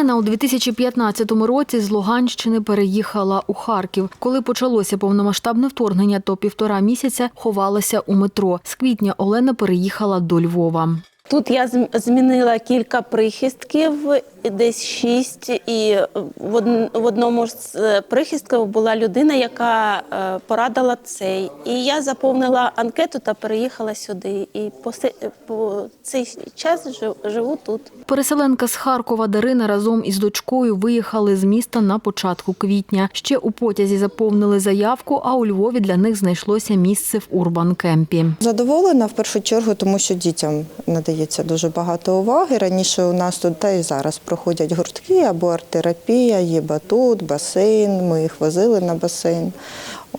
Олена у 2015 році з Луганщини переїхала у Харків. Коли почалося повномасштабне вторгнення, то півтора місяця ховалася у метро. З квітня Олена переїхала до Львова. Тут я змінила кілька прихистків, десь шість, і в од- одному з е, прихистків була людина, яка е, порадила цей. І я заповнила анкету та переїхала сюди. І по, по цей час живу тут. Переселенка з Харкова Дарина разом із дочкою виїхали з міста на початку квітня. Ще у потязі заповнили заявку, а у Львові для них знайшлося місце в урбан-кемпі. Задоволена в першу чергу, тому що дітям надається дуже багато уваги. Раніше у нас тут та і зараз проходять гуртки або арт-терапія, є батут, басейн. Ми їх возили на басейн.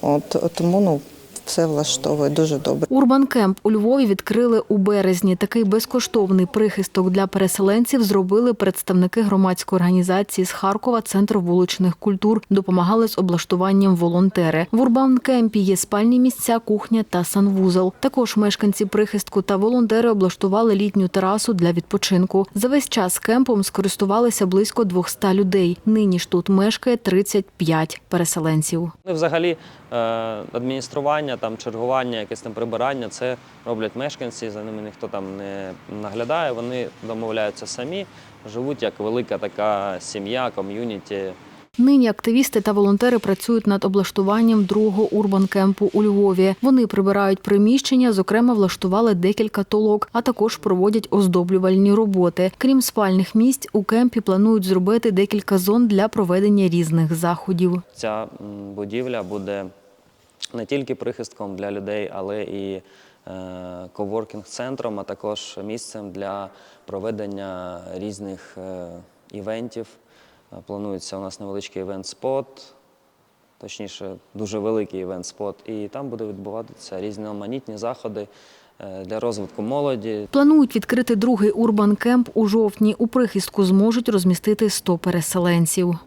От тому ну все влаштовує дуже добре. Урбан Кемп у Львові відкрили у березні. Такий безкоштовний прихисток для переселенців зробили представники громадської організації з Харкова Центр вуличних культур. Допомагали з облаштуванням волонтери. В Урбан Кемпі є спальні місця, кухня та санвузол. Також мешканці прихистку та волонтери облаштували літню терасу для відпочинку. За весь час кемпом скористувалися близько 200 людей. Нині ж тут мешкає 35 переселенців. Ну, взагалі, е, адміністрування, там, чергування, якесь там прибирання це роблять мешканці, за ними ніхто там не наглядає. Вони домовляються самі, живуть як велика така сім'я, ком'юніті. Нині активісти та волонтери працюють над облаштуванням другого урбан-кемпу у Львові. Вони прибирають приміщення, зокрема, влаштували декілька толок, а також проводять оздоблювальні роботи. Крім спальних місць, у кемпі планують зробити декілька зон для проведення різних заходів. Ця будівля буде не тільки прихистком для людей, але і е, коворкінг-центром, а також місцем для проведення різних е, івентів. Е, Планується у нас невеличкий івент-спот, точніше, дуже великий івент-спот, і там буде відбуватися різноманітні заходи для розвитку молоді, Планують відкрити другий урбан-кемп у жовтні. У прихистку зможуть розмістити 100 переселенців.